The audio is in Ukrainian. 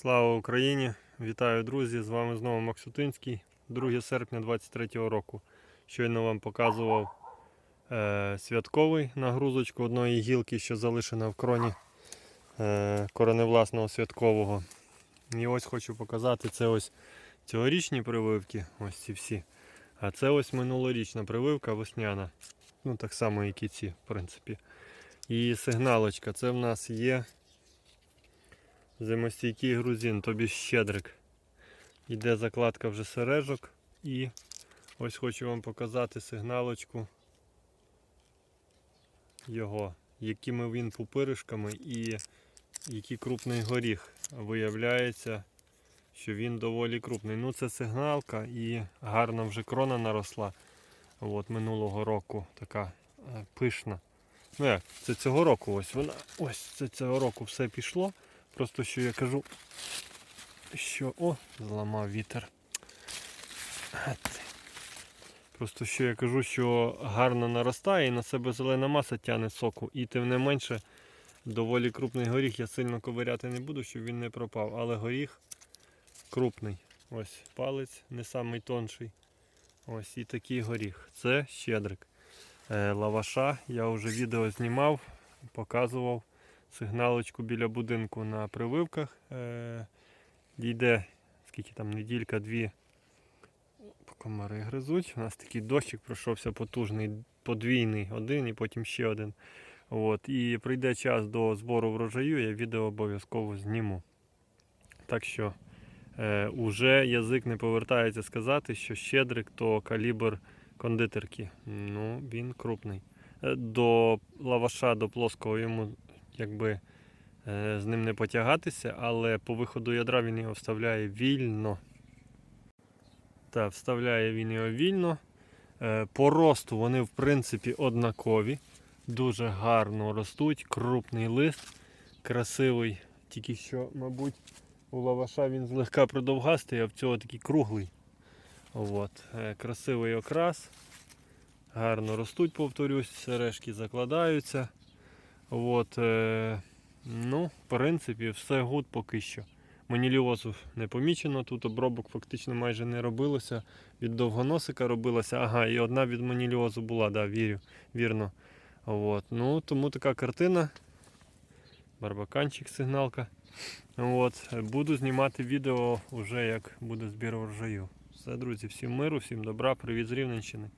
Слава Україні! Вітаю, друзі! З вами знову Максутинський, 2 серпня 2023 року. Щойно вам показував е, святковий нагрузочку одної гілки, що залишена в кроні е, кореневласного святкового. І ось хочу показати це ось цьогорічні прививки, ось ці всі. А це ось минулорічна прививка весняна. Ну так само, як і ці, в принципі. І сигналочка. Це в нас є зимостійкий грузин, тобі щедрик. Йде закладка вже сережок і ось хочу вам показати сигналочку його, якими він пупиришками і який крупний горіх. Виявляється, що він доволі крупний. Ну це сигналка і гарна вже крона наросла. От минулого року така е, пишна. Ну як, це цього року ось вона. Ось це цього року все пішло. Просто що я кажу, що... О, зламав вітер. Просто що я кажу, що гарно наростає і на себе зелена маса тягне соку. І тим не менше доволі крупний горіх. Я сильно ковиряти не буду, щоб він не пропав. Але горіх крупний. Ось палець, не самий тонший. Ось і такий горіх. Це щедрик. Е, лаваша. Я вже відео знімав, показував сигналочку біля будинку на прививках. Е, Дійде скільки там неділька-дві комари гризуть. У нас такий дощик пройшовся потужний, подвійний, один і потім ще один. От. І прийде час до збору врожаю, я відео обов'язково зніму. Так що е, уже язик не повертається сказати, що щедрик то калібр кондитерки. Ну, він крупний. Е, До лаваша, до плоского йому якби е, з ним не потягатися, але по виходу ядра він його вставляє вільно. Так, вставляє він його вільно. Е, По росту вони в принципі однакові. Дуже гарно ростуть, крупний лист, красивий. Тільки що, мабуть, у лаваша він злегка продовгастий, а в цього такий круглий. От. е, Красивий окрас. Гарно ростуть, повторюсь, сережки закладаються. От, е, ну, в принципі, все гуд поки що. Маніліозу не помічено, тут обробок фактично майже не робилося. Від довгоносика робилося. Ага, і одна від маніліозу була, да, вірю, вірно. От, ну, тому така картина. Барбаканчик, сигналка. От, буду знімати відео вже як буде збір врожаю. Все, друзі, всім миру, всім добра, привіт з Рівненщини.